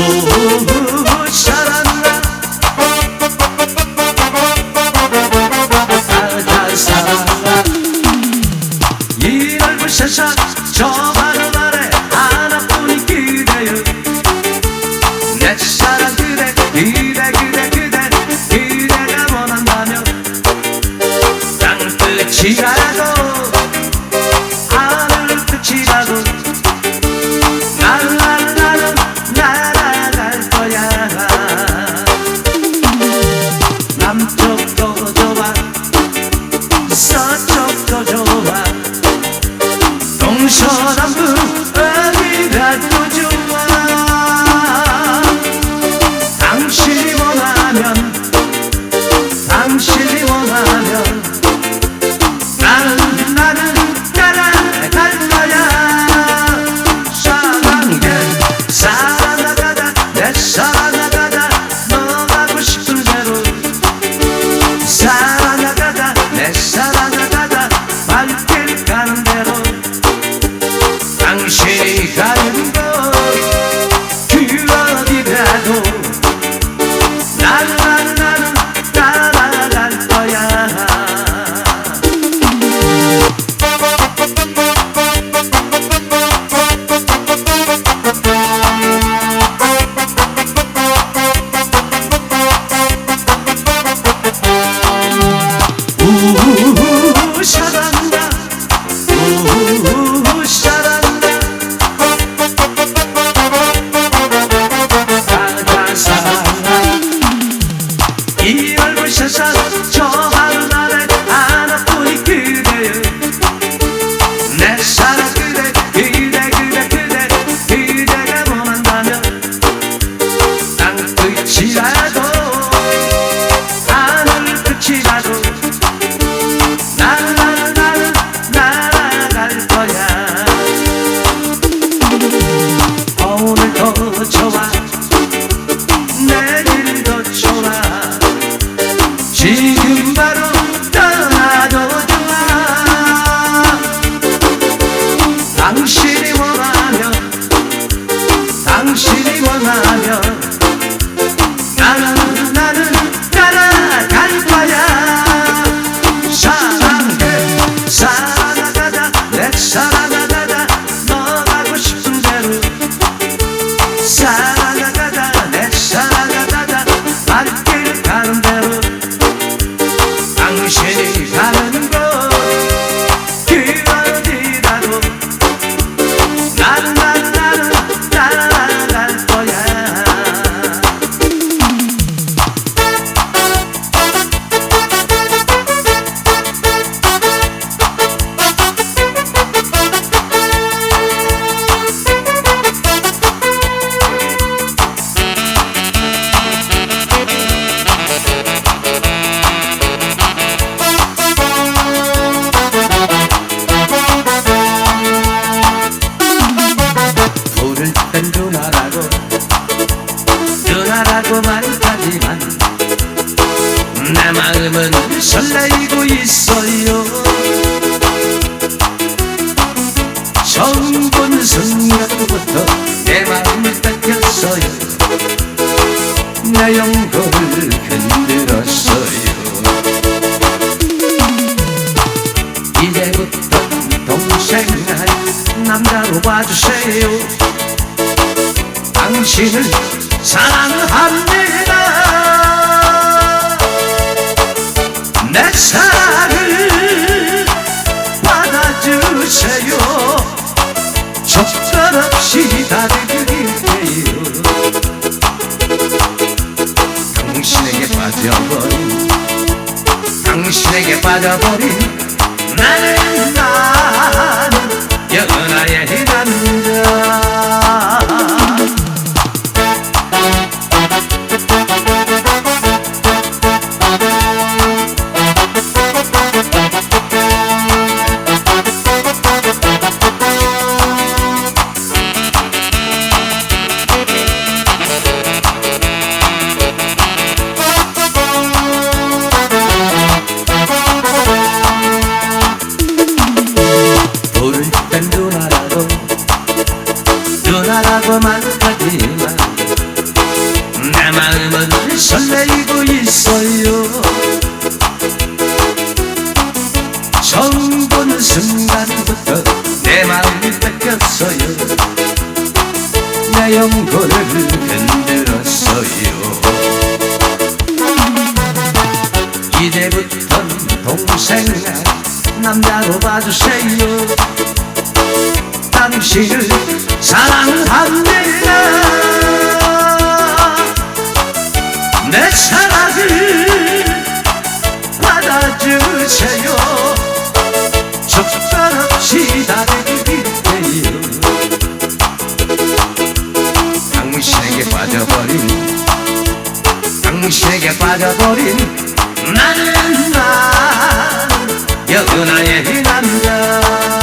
oh. ciała 설레이고 있어요. 처음 본 순간부터 내 마음이 뺏겼어요. 내 영혼을 흔들었어요. 이제부터 동생날 남자로 봐주세요. 당신을 사랑합니다 사랑을 받아주세요. 적절없이 다들드릴게요 당신에게 빠져버린 당신에게 빠져버린 나는 봐주세요. 당신을 사랑합니다. 내 사랑을 받아주세요. 적절없이 다가길게요 당신에게 빠져버린 당신에게 빠져버린 나는 나 여은아의 남자